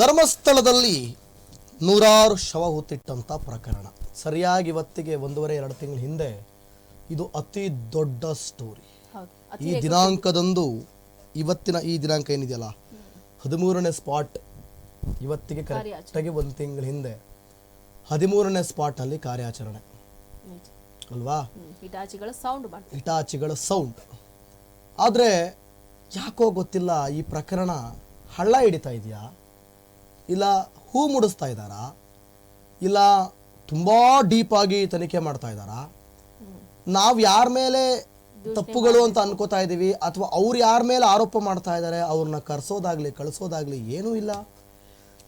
ಧರ್ಮಸ್ಥಳದಲ್ಲಿ ನೂರಾರು ಶವ ಹೊತ್ತಿಟ್ಟಂಥ ಪ್ರಕರಣ. ಸರಿಯಾಗಿ ಇವತ್ತಿಗೆ ಒಂದೂವರೆ ಎರಡು ತಿಂಗಳ ಹಿಂದೆ ಇದು ಅತಿ ದೊಡ್ಡ ಸ್ಟೋರಿ ಈ ದಿನಾಂಕದಂದು ಇವತ್ತಿನ ಈ ದಿನಾಂಕ ಏನಿದೆಯಲ್ಲ? ಹದಿಮೂರನೇ ಸ್ಪಾಟ್ ಇವತ್ತಿಗೆ ಕರೆಕ್ಟಾಗಿ ಒಂದು ತಿಂಗಳ ಹಿಂದೆ ಹದಿಮೂರನೇ ಸ್ಪಾಟ್ನಲ್ಲಿ ಕಾರ್ಯಾಚರಣೆ. ಅಲ್ವಾ? ಹಿಟಾಚಿಗಳ ಸೌಂಡ್ ಆದರೆ ಯಾಕೋ ಗೊತ್ತಿಲ್ಲ ಈ ಪ್ರಕರಣ ಹಳ್ಳ ಹಿಡಿತಾ ಇದೆಯಾ? ಇಲ್ಲ ಹೂ ಮುಡಿಸ್ತಾ ಇದ್ದಾರಾ? ಇಲ್ಲ ತುಂಬ ಡೀಪಾಗಿ ತನಿಖೆ ಮಾಡ್ತಾ ಇದ್ದಾರಾ? ನಾವು ಯಾರ ಮೇಲೆ ತಪ್ಪುಗಳು ಅಂತ ಅನ್ಕೋತಾ ಇದ್ದೀವಿ ಅಥವಾ ಅವ್ರು ಯಾರ ಮೇಲೆ ಆರೋಪ ಮಾಡ್ತಾ ಇದ್ದಾರೆ ಅವ್ರನ್ನ ಕರ್ಸೋದಾಗ್ಲಿ ಕಳಿಸೋದಾಗ್ಲಿ ಏನೂ ಇಲ್ಲ.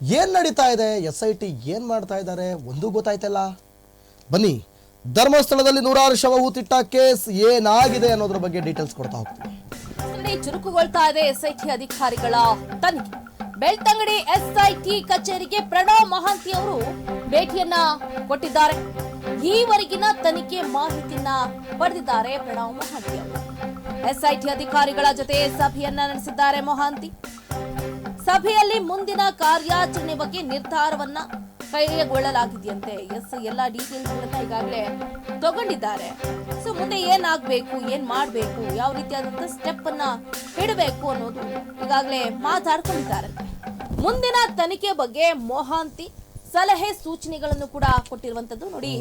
ಏನು ನಡೀತಾ ಇದೆ? ಎಸ್ ಐ ಟಿ ಏನು ಮಾಡ್ತಾ ಇದ್ದಾರೆ ಒಂದೂ ಗೊತ್ತಾಯ್ತಲ್ಲ. ಬನ್ನಿ ಧರ್ಮಸ್ಥಳದಲ್ಲಿ ನೂರಾರು ಶವ ಹೂತಿಟ್ಟ ಕೇಸ್ ಏನಾಗಿದೆ ಅನ್ನೋದ್ರ ಬಗ್ಗೆ ಡೀಟೇಲ್ಸ್ ಕೊಡ್ತಾ ಹೋಗ್ತೀನಿ. ಇಲ್ಲಿ ಚುರುಕುಗೊಳ್ತಾ ಇದೆ ಎಸ್ಐಟಿ ಅಧಿಕಾರಿಗಳ ತನಿಖೆ. ಬೆಳ್ತಂಗಡಿ ಎಸ್ಐಟಿ ಕಚೇರಿಗೆ ಪ್ರಣವ್ ಮಹಾಂತಿ ಅವರು ಭೇಟಿಯನ್ನ ಕೊಟ್ಟಿದ್ದಾರೆ. ಈವರೆಗಿನ ತನಿಖೆ ಮಾಹಿತಿಯನ್ನ ಪಡೆದಿದ್ದಾರೆ ಪ್ರಣವ್ ಮಹಾಂತಿ ಅವರು. ಎಸ್ಐಟಿ ಅಧಿಕಾರಿಗಳ ಜೊತೆ ಸಭೆಯನ್ನ ನಡೆಸಿದ್ದಾರೆ ಮೊಹಾಂತಿ. ಸಭೆಯಲ್ಲಿ ಮುಂದಿನ ಕಾರ್ಯಾಚರಣೆ ಬಗ್ಗೆ ನಿರ್ಧಾರವನ್ನ ಕೈಗೊಳ್ಳಲಾಗಿದೆಯಂತೆ ಎಸ್ ಎಲ್ಲ ಡೀಟೇಲ್ಸ್ ಗಳನ್ನ ಈಗಾಗಲೇ ತಗೊಂಡಿದ್ದಾರೆ. ಸೊ ಮುಂದೆ ಏನಾಗಬೇಕು, ಏನ್ ಮಾಡಬೇಕು, ಯಾವ ರೀತಿಯಾದಂತ ಸ್ಟೆಪ್ ಅನ್ನ ಇಡಬೇಕು ಅನ್ನೋದು ಈಗಾಗಲೇ ಮಾತಾಡ್ಕೊಂಡಿದ್ದಾರೆ. ಮುಂದಿನ ತನಿಖೆ ಬಗ್ಗೆ ಮೊಹಾಂತಿ ಸಲಹೆ ಸೂಚನೆಗಳನ್ನು ಕೂಡ ಕೊಟ್ಟಿರುವಂತದ್ದು. ನೋಡಿ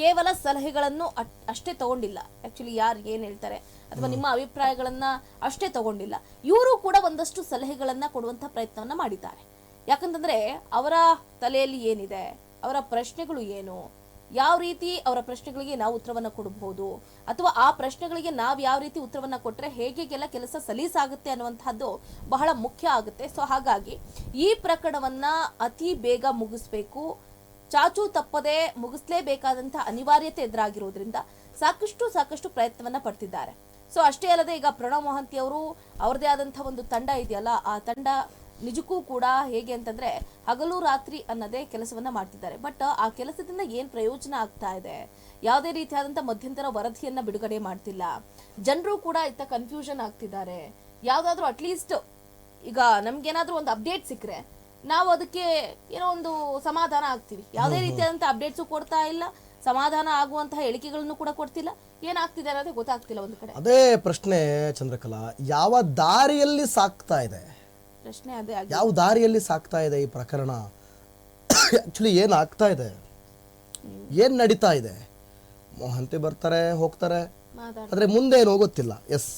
ಕೇವಲ ಸಲಹೆಗಳನ್ನು ಅಷ್ಟೇ ತಗೊಂಡಿಲ್ಲ. ಆಕ್ಚುಲಿ ಯಾರು ಏನ್ ಹೇಳ್ತಾರೆ ಅಥವಾ ನಿಮ್ಮ ಅಭಿಪ್ರಾಯಗಳನ್ನ ಅಷ್ಟೇ ತಗೊಂಡಿಲ್ಲ. ಇವರು ಕೂಡ ಒಂದಷ್ಟು ಸಲಹೆಗಳನ್ನ ಕೊಡುವಂತ ಪ್ರಯತ್ನವನ್ನ ಮಾಡಿದ್ದಾರೆ. ಯಾಕಂತಂದ್ರೆ ಅವರ ತಲೆಯಲ್ಲಿ ಏನಿದೆ? ಅವರ ಪ್ರಶ್ನೆಗಳು ಏನು? ಯಾವ ರೀತಿ ಅವರ ಪ್ರಶ್ನೆಗಳಿಗೆ ನಾವು ಉತ್ತರವನ್ನು ಕೊಡಬಹುದು? ಅಥವಾ ಆ ಪ್ರಶ್ನೆಗಳಿಗೆ ನಾವು ಯಾವ ರೀತಿ ಉತ್ತರವನ್ನು ಕೊಟ್ಟರೆ ಹೇಗೆಲ್ಲ ಕೆಲಸ ಸಲೀಸಾಗುತ್ತೆ ಅನ್ನುವಂತಹದ್ದು ಬಹಳ ಮುಖ್ಯ ಆಗುತ್ತೆ. ಸೊ ಹಾಗಾಗಿ ಈ ಪ್ರಕರಣವನ್ನ ಅತಿ ಬೇಗ ಮುಗಿಸ್ಬೇಕು. ಚಾಚು ತಪ್ಪದೆ ಮುಗಿಸ್ಲೇಬೇಕಾದಂಥ ಅನಿವಾರ್ಯತೆ ಎದುರಾಗಿರೋದ್ರಿಂದ ಸಾಕಷ್ಟು ಸಾಕಷ್ಟು ಪ್ರಯತ್ನವನ್ನ ಪಡ್ತಿದ್ದಾರೆ. ಸೊ ಅಷ್ಟೇ ಅಲ್ಲದೆ ಈಗ ಪ್ರಣವ್ ಮೊಹಂತಿ ಅವರು ಅವ್ರದೇ ಆದಂತಹ ಒಂದು ತಂಡ ಇದೆಯಲ್ಲ, ಆ ತಂಡ ನಿಜಕ್ಕೂ ಕೂಡ ಹೇಗೆ ಅಂತಂದ್ರೆ ಹಗಲು ರಾತ್ರಿ ಅನ್ನೋದೇ ಕೆಲಸವನ್ನ ಮಾಡ್ತಿದ್ದಾರೆ. ಬಟ್ ಆ ಕೆಲಸದಿಂದ ಏನ್ ಪ್ರಯೋಜನ ಆಗ್ತಾ ಇದೆ? ಯಾವುದೇ ರೀತಿಯಾದಂಥ ಮಧ್ಯಂತರ ವರದಿಯನ್ನ ಬಿಡುಗಡೆ ಮಾಡ್ತಿಲ್ಲ. ಜನರು ಕೂಡ ಇತ್ತ ಕನ್ಫ್ಯೂಷನ್ ಆಗ್ತಿದ್ದಾರೆ. ಯಾವ್ದಾದ್ರು ಅಟ್ಲೀಸ್ಟ್ ಈಗ ನಮ್ಗೇನಾದ್ರೂ ಒಂದು ಅಪ್ಡೇಟ್ ಸಿಕ್ಕರೆ ನಾವು ಅದಕ್ಕೆ ಏನೋ ಒಂದು ಸಮಾಧಾನ ಆಗ್ತೀವಿ. ಯಾವುದೇ ರೀತಿಯಾದಂಥ ಅಪ್ಡೇಟ್ಸು ಕೊಡ್ತಾ ಇಲ್ಲ. ಸಮಾಧಾನ ಆಗುವಂತಹ ಹೇಳಿಕೆಗಳನ್ನು ಕೂಡ ಕೊಡ್ತಿಲ್ಲ. ಏನಾಗ್ತಿದೆ ಅನ್ನೋದೇ ಗೊತ್ತಾಗ್ತಿಲ್ಲ ಒಂದು ಕಡೆ. ಅದೇ ಪ್ರಶ್ನೆ ಚಂದ್ರಕಲಾ ಯಾವ ದಾರಿಯಲ್ಲಿ ಸಾಕ್ತಾ ಇದೆ? ಪ್ರಶ್ನೆ ಅದೇ ಆಗಿದೆ. ಯಾವ ದಾರಿಯಲ್ಲಿ ಸಾಕ್ತಾ ಇದೆ ಈ ಪ್ರಕರಣ? ಆಕ್ಚುಲಿ ಏನು ಆಗ್ತಾ ಇದೆ? ಏನು ನಡೀತಾ ಇದೆ? ಮೊಹಂತಿ ಬರ್ತಾರೆ ಹೋಗ್ತಾರೆ. ಮಾತಾಡ ಆದರೆ ಮುಂದೆ ಏನು ಗೊತ್ತಿಲ್ಲ ಎಸ್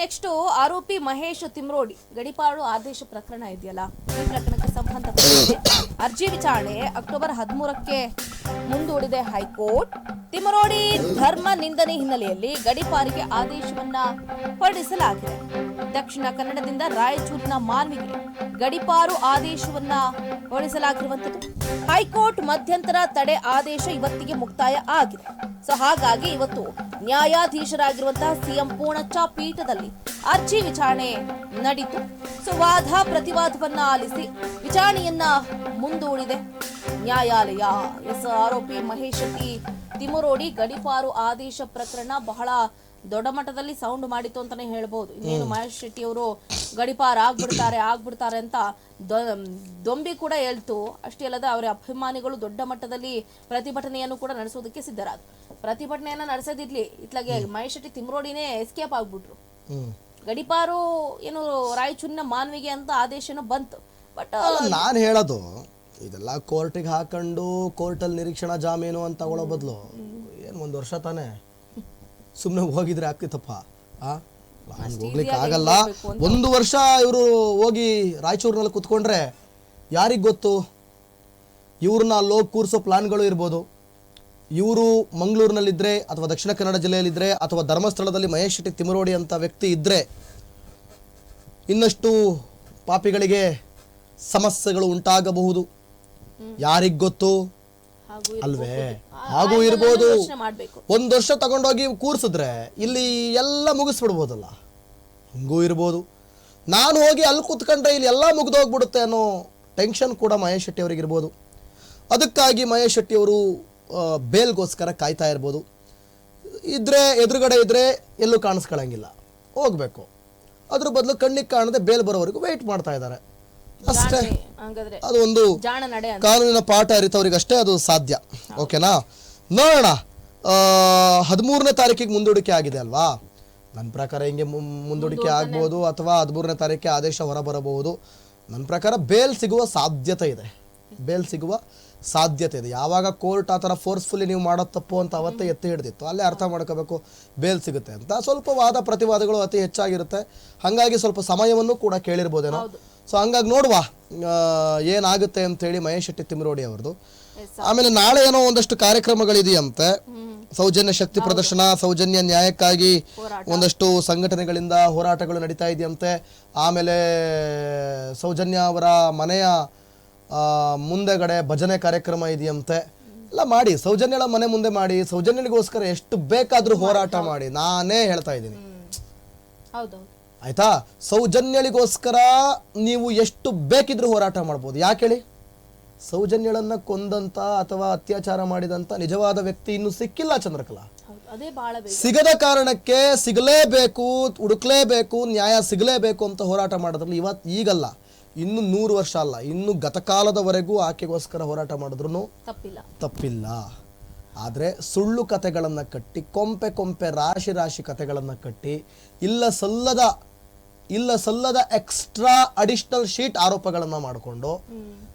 ನೆಕ್ಸ್ಟ್ ಆರೋಪಿ ಮಹೇಶ್ ತಿಮ್ರೋಡಿ. ಗಡಿಪಾಡು ಆದೇಶ ಪ್ರಕರಣ ಇದೆಯಲ್ಲ? ಪ್ರಕರಣಕ್ಕೆ ಸಂಬಂಧಪಟ್ಟಂತೆ ಅರ್ಜಿ ವಿಚಾರಣೆ ಅಕ್ಟೋಬರ್ ಹದಿಮೂರಕ್ಕೆ ಮುಂದೂಡಿದೆ ಹೈಕೋರ್ಟ್. ತಿಮರೋಡಿ ಧರ್ಮ ನಿಂದನೆ ಹಿನ್ನೆಲೆಯಲ್ಲಿ ಗಡಿಪಾರಿಗೆ ಆದೇಶವನ್ನ ಹೊರಡಿಸಲಾಗಿದೆ. ದಕ್ಷಿಣ ಕನ್ನಡದಿಂದ ರಾಯಚೂರಿನ ಮಾನ್ವಿಗೆ ಗಡಿಪಾರು ಆದೇಶವನ್ನ ಹೊರಡಿಸಲಾಗಿರುವಂತದ್ದು ಹೈಕೋರ್ಟ್ ಮಧ್ಯಂತರ ತಡೆ ಆದೇಶ ಇವತ್ತಿಗೆ ಮುಕ್ತಾಯ ಆಗಿದೆ. ಸೊ ಹಾಗಾಗಿ ಇವತ್ತು ನ್ಯಾಯಾಧೀಶರಾಗಿರುವಂತಹ ಸಿಎಂ ಪೂರ್ಣಚ್ಚ ಪೀಠದಲ್ಲಿ ಅರ್ಜಿ ವಿಚಾರಣೆ ನಡೀತು. ಸೊ ವಾದ ಪ್ರತಿವಾದವನ್ನ ಆಲಿಸಿ ವಿಚಾರಣೆಯನ್ನ ಮುಂದೂಡಿದೆ. ನ್ಯಾಯಾಲಯ. ಎಸ್ ಆರೋಪಿ ಮಹೇಶ್ ಶೆಟ್ಟಿ ತಿಮುರೋಡಿ ಗಡಿಪಾರು ಆದೇಶ ಪ್ರಕರಣ ಬಹಳ ದೊಡ್ಡ ಮಟ್ಟದಲ್ಲಿ ಸೌಂಡ್ ಮಾಡಿತ್ತು ಅಂತಾನೆ ಹೇಳ್ಬೋದು. ಇನ್ನೇನು ಮಹೇಶ್ ಶೆಟ್ಟಿ ಅವರು ಗಡಿಪಾರ ಆಗ್ಬಿಡ್ತಾರೆ ಆಗ್ಬಿಡ್ತಾರೆ ಅಂತ ದೊ- ದೊಂಬಿ ಕೂಡ ಹೇಳ್ತು. ಅಷ್ಟೇ ಅಲ್ಲದೆ ಅವರ ಅಭಿಮಾನಿಗಳು ದೊಡ್ಡ ಮಟ್ಟದಲ್ಲಿ ಪ್ರತಿಭಟನೆಯನ್ನು ಕೂಡ ನಡೆಸೋದಕ್ಕೆ ಸಿದ್ಧರಾದ್ರು. ಪ್ರತಿಭಟನೆಯನ್ನ ನಡೆಸೋದಿರ್ಲಿ ಇತ್ಲಾಗೆ ಮಹೇಶ್ ಶೆಟ್ಟಿ ತಿಮ್ರೋಡಿನೇ ಎಸ್ಕೇಪ್ ಆಗ್ಬಿಟ್ರು. ಗಡಿಪಾರು ಏನು ರಾಯಚೂರಿನ ಮಾನ್ವಿಗೆ ಅಂತ ಆದೇಶನೂ ಬಂತು. ಬಟ್ ನಾನು ಹೇಳೋದು ಇದೆಲ್ಲ ಕೋರ್ಟಿಗೆ ಹಾಕೊಂಡು ಕೋರ್ಟಲ್ಲಿ ನಿರೀಕ್ಷಣಾ ಜಾಮೀನು ಅಂತ ತಗೊಳ್ಳೋ ಬದಲು. ಏನು ಒಂದು ವರ್ಷ ತಾನೇ? ಸುಮ್ಮನೆ ಹೋಗಿದ್ರೆ ಆಗ್ತಿತ್ತಪ್ಪ. ಆ? ಹಂಗೆ ಹೋಗ್ಲಿಕ್ಕೆ ಆಗಲ್ಲ. ಒಂದು ವರ್ಷ ಇವರು ಹೋಗಿ ರಾಯಚೂರಿನಲ್ಲಿ ಕುತ್ಕೊಂಡ್ರೆ ಯಾರಿಗೆ ಗೊತ್ತು? ಇವ್ರನ್ನ ಅಲ್ಲಿ ಹೋಗಿ ಕೂರಿಸೋ ಪ್ಲಾನ್ಗಳು ಇರ್ಬೋದು. ಇವರು ಮಂಗಳೂರಿನಲ್ಲಿದ್ದರೆ ಅಥವಾ ದಕ್ಷಿಣ ಕನ್ನಡ ಜಿಲ್ಲೆಯಲ್ಲಿದ್ದರೆ ಅಥವಾ ಧರ್ಮಸ್ಥಳದಲ್ಲಿ ಮಹೇಶ್ ಶೆಟ್ಟಿ ತಿಮರೋಡಿ ಅಂತ ವ್ಯಕ್ತಿ ಇದ್ದರೆ ಇನ್ನಷ್ಟು ಪಾಪಿಗಳಿಗೆ ಸಮಸ್ಯೆಗಳು ಉಂಟಾಗಬಹುದು. ಯಾರಿಗೊತ್ತು ಅಲ್ವೇ? ಹಾಗೂ ಇರ್ಬೋದು. ಒಂದು ವರ್ಷ ತಗೊಂಡೋಗಿ ಕೂರ್ಸಿದ್ರೆ ಇಲ್ಲಿ ಎಲ್ಲ ಮುಗಿಸ್ಬಿಡ್ಬೋದಲ್ಲ? ಹಂಗೂ ಇರ್ಬೋದು. ನಾನು ಹೋಗಿ ಅಲ್ಲಿ ಕೂತ್ಕೊಂಡ್ರೆ ಇಲ್ಲಿ ಎಲ್ಲ ಮುಗಿದೋಗ್ಬಿಡುತ್ತೆ ಅನ್ನೋ ಟೆನ್ಷನ್ ಕೂಡ ಮಹೇಶ್ ಶೆಟ್ಟಿ ಅವರಿಗಿರ್ಬೋದು. ಅದಕ್ಕಾಗಿ ಮಹೇಶ್ ಶೆಟ್ಟಿ ಅವರು ಆ, ಬೇಲ್ಗೋಸ್ಕರ ಕಾಯ್ತಾ ಇರ್ಬೋದು. ಇದ್ರೆ ಎದುರುಗಡೆ ಇದ್ರೆ ಎಲ್ಲೂ ಕಾಣಿಸ್ಕೊಳ್ಳಂಗಿಲ್ಲ ಹೋಗ್ಬೇಕು. ಅದ್ರ ಬದಲು ಕಣ್ಣಿಗೆ ಕಾಣದೆ ಬೇಲ್ ಬರೋವರೆಗೂ ವೆಯ್ಟ್ ಮಾಡ್ತಾ ಇದ್ದಾರೆ. ಅಷ್ಟೇ. ಅದೊಂದು ಅದು ಒಂದು ಕಾನೂನಿನ ಪಾಠ ಅರಿತವರಿಗಷ್ಟೇ ಅದು ಸಾಧ್ಯ. ಓಕೆನಾ? ನೋಡೋಣ. ಹದಿಮೂರನೇ ತಾರೀಕಿಗೆ ಮುಂದೂಡಿಕೆ ಆಗಿದೆ ಅಲ್ವಾ? ನನ್ನ ಪ್ರಕಾರ ಹಿಂಗೆ ಮುಂದೂಡಿಕೆ ಆಗ್ಬೋದು ಅಥವಾ ಹದಿಮೂರನೇ ತಾರೀಕಿಗೆ ಆದೇಶ ಹೊರಬರಬಹುದು. ನನ್ನ ಪ್ರಕಾರ ಬೇಲ್ ಸಿಗುವ ಸಾಧ್ಯತೆ ಇದೆ. ಬೇಲ್ ಸಿಗುವ ಸಾಧ್ಯತೆ ಇದೆ. ಯಾವಾಗ ಕೋರ್ಟ್ ಆ ಥರ ಫೋರ್ಸ್ಫುಲ್ಲಿ ನೀವು ಮಾಡೋ ತಪ್ಪು ಅಂತ ಅವತ್ತೇ ಎತ್ತಿ ಹಿಡಿದಿತ್ತು. ಅಲ್ಲೇ ಅರ್ಥ ಮಾಡ್ಕೋಬೇಕು ಬೇಲ್ ಸಿಗುತ್ತೆ ಅಂತ. ಸ್ವಲ್ಪ ವಾದ ಪ್ರತಿವಾದಗಳು ಅತಿ ಹೆಚ್ಚಾಗಿರುತ್ತೆ. ಹಾಗಾಗಿ ಸ್ವಲ್ಪ ಸಮಯವನ್ನು ಕೂಡ ಕೇಳಿರ್ಬೋದೇನೋ. ಸೊ ಹಂಗಾಗಿ ನೋಡುವ ಏನಾಗುತ್ತೆ ಏನಾಗುತ್ತೆ ಅಂತೇಳಿ ಮಹೇಶ್ ಶೆಟ್ಟಿ ತಿಮ್ರೋಡಿ ಅವ್ರದ್ದು. ಆಮೇಲೆ ನಾಳೆ ಏನೋ ಒಂದಷ್ಟು ಕಾರ್ಯಕ್ರಮಗಳಿದೆಯಂತೆ. ಸೌಜನ್ಯ ಶಕ್ತಿ ಪ್ರದರ್ಶನ ಸೌಜನ್ಯ ನ್ಯಾಯಕ್ಕಾಗಿ ಒಂದಷ್ಟು ಸಂಘಟನೆಗಳಿಂದ ಹೋರಾಟಗಳು ನಡೀತಾ ಇದೆಯಂತೆ. ಆಮೇಲೆ ಸೌಜನ್ಯ ಅವರ ಮನೆಯ ಮುಂದೆಗಡೆ ಭಜನೆ ಕಾರ್ಯಕ್ರಮ ಇದೆಯಂತೆ. ಎಲ್ಲ ಮಾಡಿ ಸೌಜನ್ಯಳ ಮನೆ ಮುಂದೆ ಮಾಡಿ ಸೌಜನ್ಯನಿಗೋಸ್ಕರ ಎಷ್ಟು ಬೇಕಾದರೂ ಹೋರಾಟ ಮಾಡಿ ನಾನೇ ಹೇಳ್ತಾ ಇದ್ದೀನಿ. ಹೌದು ಆಯ್ತಾ? ಸೌಜನ್ಯಳಿಗೋಸ್ಕರ ನೀವು ಎಷ್ಟು ಬೇಕಿದ್ರೂ ಹೋರಾಟ ಮಾಡ್ಬೋದು. ಯಾಕೆ ಹೇಳಿ? ಸೌಜನ್ಯಳನ್ನ ಕೊಂದಂತ ಅಥವಾ ಅತ್ಯಾಚಾರ ಮಾಡಿದಂತ ನಿಜವಾದ ವ್ಯಕ್ತಿ ಇನ್ನು ಸಿಕ್ಕಿಲ್ಲ ಚಂದ್ರಕಲಾ. ಸಿಗದ ಕಾರಣಕ್ಕೆ ಸಿಗಲೇಬೇಕು ಹುಡುಕ್ಲೇಬೇಕು ನ್ಯಾಯ ಸಿಗಲೇಬೇಕು ಅಂತ ಹೋರಾಟ ಮಾಡೋದ್ರಲ್ಲಿ ಇವತ್ತು ಈಗಲ್ಲ. ಇನ್ನು ನೂರು ವರ್ಷ ಅಲ್ಲ ಇನ್ನು ಗತಕಾಲದವರೆಗೂ ಆಕೆಗೋಸ್ಕರ ಹೋರಾಟ ಮಾಡಿದ್ರು ತಪ್ಪಿಲ್ಲ. ತಪ್ಪಿಲ್ಲ. ಆದರೆ ಸುಳ್ಳು ಕತೆಗಳನ್ನು ಕಟ್ಟಿ ಕೊಂಪೆ ಕೊಂಪೆ ರಾಶಿ ರಾಶಿ ಕತೆಗಳನ್ನು ಕಟ್ಟಿ ಇಲ್ಲ ಸಲ್ಲದ ಇಲ್ಲ ಸಲ್ಲದ ಎಕ್ಸ್ಟ್ರಾ ಅಡಿಷನಲ್ ಶೀಟ್ ಆರೋಪಗಳನ್ನು ಮಾಡಿಕೊಂಡು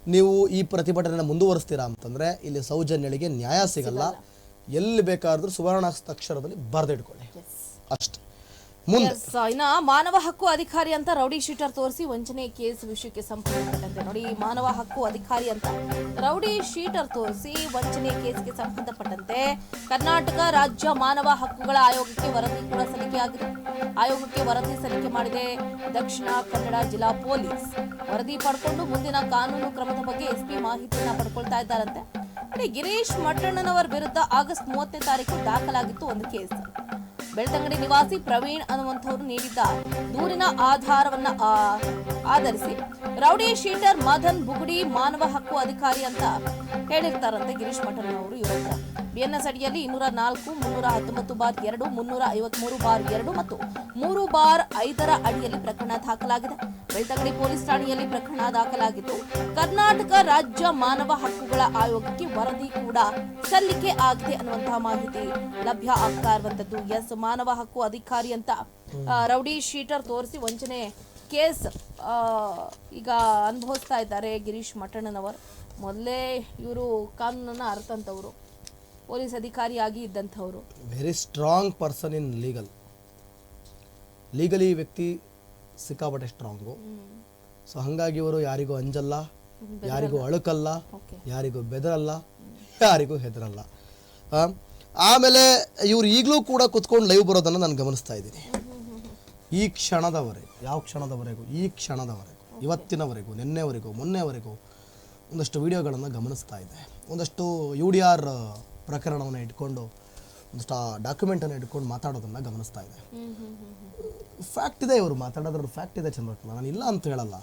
ನೀವು ಈ ಪ್ರತಿಭಟನೆ ಮುಂದುವರಿಸ್ತೀರಾ ಅಂತಂದ್ರೆ ಇಲ್ಲಿ ಸೌಜನ್ಯಳಿಗೆ ನ್ಯಾಯ ಸಿಗಲ್ಲ. ಎಲ್ಲಿ ಬೇಕಾದ್ರೂ ಸುವರ್ಣಾಕ್ಷರದಲ್ಲಿ ಬರೆದಿಟ್ಕೊಳ್ಳಿ. ಅಷ್ಟೆ. ಮಾನವ ಹಕ್ಕು ಅಧಿಕಾರಿ ಅಂತ ರೌಡಿ ಶೀಟರ್ ತೋರಿಸಿ ವಂಚನೆ ಕೇಸ್ ವಿಷಯಕ್ಕೆ ಸಂಬಂಧಪಟ್ಟಂತೆ ನೋಡಿ, ಮಾನವ ಹಕ್ಕು ಅಧಿಕಾರಿ ಅಂತ ರೌಡಿ ಶೀಟರ್ ತೋರಿಸಿ ವಂಚನೆ ಕೇಸ್ಗೆ ಸಂಬಂಧಪಟ್ಟಂತೆ ಕರ್ನಾಟಕ ರಾಜ್ಯ ಮಾನವ ಹಕ್ಕುಗಳ ಆಯೋಗಕ್ಕೆ ವರದಿ ಕೂಡ ಸಲ್ಲಿಕೆಯಾಗಿದೆ ಆಯೋಗಕ್ಕೆ ವರದಿ ಸಲ್ಲಿಕೆ ಮಾಡಿದೆ ದಕ್ಷಿಣ ಕನ್ನಡ ಜಿಲ್ಲಾ ಪೊಲೀಸ್. ವರದಿ ಪಡ್ಕೊಂಡು ಮುಂದಿನ ಕಾನೂನು ಕ್ರಮದ ಬಗ್ಗೆ ಎಸ್ಪಿ ಮಾಹಿತಿಯನ್ನ ಪಡ್ಕೊಳ್ತಾ ಇದ್ದಾರಂತೆ. ಗಿರೀಶ್ ಮಟ್ಟಣ್ಣನವರ ವಿರುದ್ಧ ಆಗಸ್ಟ್ ಮೂವತ್ತನೇ ತಾರೀಕು ದಾಖಲಾಗಿತ್ತು ಒಂದು ಕೇಸ್. ಬೆಳ್ತಂಗಡಿ ನಿವಾಸಿ ಪ್ರವೀಣ್ ಅನ್ನುವಂಥವ್ರು ನೀಡಿದ್ದ ದೂರಿನ ಆಧಾರವನ್ನ ಆಧರಿಸಿ. ರೌಡಿ ಶೀಟರ್ ಮದನ್ ಬುಗುಡಿ ಮಾನವ ಹಕ್ಕು ಅಧಿಕಾರಿ ಅಂತ ಹೇಳಿರ್ತಾರಂತೆ ಗಿರೀಶ್ ಮಠನ್ ಅವರು ಇವ್ರ ಬಿಎನ್ಎಸ್ ಅಡಿಯಲ್ಲಿ ಇನ್ನೂರ ನಾಲ್ಕು, ಮುನ್ನೂರ ಹತ್ತೊಂಬತ್ತು ಬಾರ್ ಎರಡು, ಮುನ್ನೂರ ಐವತ್ಮೂರು ಬಾರ್ ಎರಡು ಮತ್ತು ಮೂರು ಬಾರ್ ಐದರ ಅಡಿಯಲ್ಲಿ ಪ್ರಕರಣ ದಾಖಲಾಗಿದೆ. ಬೆಳ್ತಂಗಡಿ ಪೊಲೀಸ್ ಠಾಣೆಯಲ್ಲಿ ಪ್ರಕರಣ ದಾಖಲಾಗಿದ್ದು, ಕರ್ನಾಟಕ ರಾಜ್ಯ ಮಾನವ ಹಕ್ಕುಗಳ ಆಯೋಗಕ್ಕೆ ವರದಿ ಕೂಡ ಸಲ್ಲಿಕೆ ಆಗಿದೆ ಅನ್ನುವಂತಹ ಮಾಹಿತಿ ಲಭ್ಯ ಆಗ್ತಾ ಇರುವಂತದ್ದು. ಎಸ್, ಮಾನವ ಹಕ್ಕು ಅಧಿಕಾರಿ ಅಂತ ರೌಡಿ ಶೀಟರ್ ತೋರಿಸಿ ವಂಚನೆ ಕೇಸ್ ಈಗ ಅನುಭವಿಸ್ತಾ ಇದ್ದಾರೆ ಗಿರೀಶ್ ಮಠಣ್ಣನವರು. ಮೊದಲೇ ಇವರು ಕಾನೂನನ್ನು ಅರ್ಥಂತವ್ರು ಪೊಲೀಸ್ ಅಧಿಕಾರಿಯಾಗಿ ಇದ್ದಂಥವರು. Very strong person in legal legally ವ್ಯಕ್ತಿ ಸಿಕ್ಕಾಪಟ್ಟೆ ಸ್ಟ್ರಾಂಗು ಸೊ ಹಾಗಾಗಿ ಇವರು ಯಾರಿಗೂ ಅಂಜಲ್ಲ ಯಾರಿಗೂ ಅಳುಕಲ್ಲ ಯಾರಿಗೂ ಬೆದರಲ್ಲ ಯಾರಿಗೂ ಹೆದರಲ್ಲ. ಆಮೇಲೆ ಇವ್ರು ಈಗಲೂ ಕೂಡ ಕುತ್ಕೊಂಡು ಲೈವ್ ಬರೋದನ್ನು ನಾನು ಗಮನಿಸ್ತಾ ಇದ್ದೀನಿ. ಈ ಕ್ಷಣದವರೆಗೂ ಯಾವ ಕ್ಷಣದವರೆಗೂ? ಈ ಕ್ಷಣದವರೆಗೂ ಇವತ್ತಿನವರೆಗೂ ನಿನ್ನೆವರೆಗೂ ಮೊನ್ನೆವರೆಗೂ ಒಂದಷ್ಟು ವಿಡಿಯೋಗಳನ್ನು ಗಮನಿಸ್ತಾ ಇದ್ದೆ. ಒಂದಷ್ಟು ಯು ಡಿ ಆರ್ ಪ್ರಕರಣವನ್ನು ಇಟ್ಕೊಂಡು ಒಂದಷ್ಟು ಡಾಕ್ಯುಮೆಂಟನ್ನು ಇಟ್ಕೊಂಡು ಮಾತಾಡೋದನ್ನು ಗಮನಿಸ್ತಾ ಇದೆ. ಫ್ಯಾಕ್ಟ್ ಇದೆ ಇವರು ಮಾತಾಡೋದ್ರ ಫ್ಯಾಕ್ಟ್ ಇದೆ ಚಂದ್ರಕಲಾ ನಾನು ಇಲ್ಲ ಅಂತ ಹೇಳಲ್ಲ.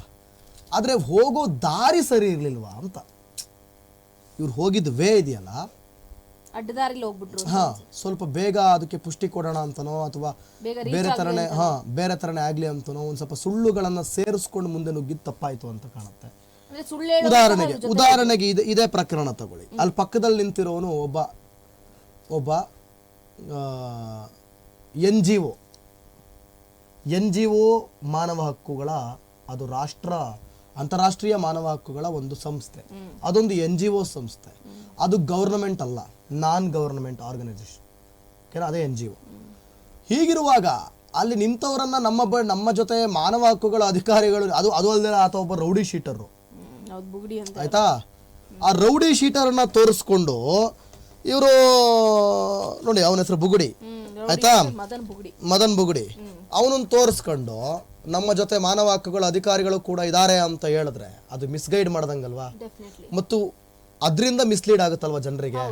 ಆದರೆ ಹೋಗೋ ದಾರಿ ಸರಿ ಇರಲಿಲ್ವಾ ಅಂತ. ಇವ್ರು ಹೋಗಿದ್ದ ವೇ ಇದೆಯಲ್ಲ? ಅಡ್ಡದಾರಿಲಿ ಹೋಗ್ಬಿಟ್ರು. ಹಾ ಸ್ವಲ್ಪ ಬೇಗ ಅದಕ್ಕೆ ಪುಷ್ಟಿ ಕೊಡೋಣ ಅಂತನೋ ಅಥವಾ ಬೇರೆ ತರನೇ ಹಾ ಬೇರೆ ತರನೇ ಆಗ್ಲಿ ಅಂತನೋ ಒಂದ್ ಸ್ವಲ್ಪ ಸುಳ್ಳುಗಳನ್ನ ಸೇರಿಸ್ಕೊಂಡು ಮುಂದೆ ನುಗ್ಗಿದ್ ತಪ್ಪಾಯ್ತು ಅಂತ ಕಾಣುತ್ತೆ. ಉದಾಹರಣೆಗೆ ಉದಾಹರಣೆಗೆ ಇದೆ ಇದೇ ಪ್ರಕರಣ ತಗೊಳ್ಳಿ. ಅಲ್ಲಿ ಪಕ್ಕದಲ್ಲಿ ನಿಂತಿರೋನು ಒಬ್ಬ ಒಬ್ಬ N G O N G O ಮಾನವ ಹಕ್ಕುಗಳ ಅದು ರಾಷ್ಟ್ರ ಅಂತಾರಾಷ್ಟ್ರೀಯ ಮಾನವ ಹಕ್ಕುಗಳ ಒಂದು ಸಂಸ್ಥೆ. ಅದೊಂದು ಎನ್ ಜಿ ಒ ಸಂಸ್ಥೆ ಅದು ಗವರ್ನಮೆಂಟ್ ಅಲ್ಲ ನಾನ್ ಗವರ್ನಮೆಂಟ್ ಆರ್ಗನೈಸೇಷನ್. ಓಕೆನಾ? ಅದೇ ಎನ್ ಜಿ ಒ ಹೀಗಿರುವಾಗ ಅಲ್ಲಿ ನಿಂತವರನ್ನ ನಮ್ಮ ಬ ನಮ್ಮ ಜೊತೆ ಮಾನವ ಹಕ್ಕುಗಳ ಅಧಿಕಾರಿಗಳು ಅದು ಅದು ಅಲ್ಲದೆ ಆತ ಒಬ್ಬ ರೌಡಿ ಶೀಟರು. ಬುಗುಡಿ ಅಂತ. ಆಯ್ತಾ? ಆ ರೌಡಿ ಶೀಟರನ್ನ ತೋರಿಸ್ಕೊಂಡು ಇವರು ನೋಡಿ ಅವನ ಹೆಸರು ಬುಗುಡಿ. ಆಯ್ತಾ? ಮದನ್ ಬುಗುಡಿ. ಮದನ್ ಬುಗುಡಿ. ಅವನನ್ನ ತೋರಿಸ್ಕೊಂಡು ನಮ್ಮ ಜೊತೆ ಮಾನವ ಹಕ್ಕುಗಳ ಅಧಿಕಾರಿಗಳು ಕೂಡ ಇದ್ದಾರೆ ಅಂತ ಹೇಳಿದ್ರೆ ಅದು ಮಿಸ್ಗೈಡ್ ಮಾಡ್ದಂಗಲ್ವಾ? ಮತ್ತು ಅದರಿಂದ ಮಿಸ್ಲೀಡ್ ಆಗುತ್ತಲ್ವಾ ಜನರಿಗೆ?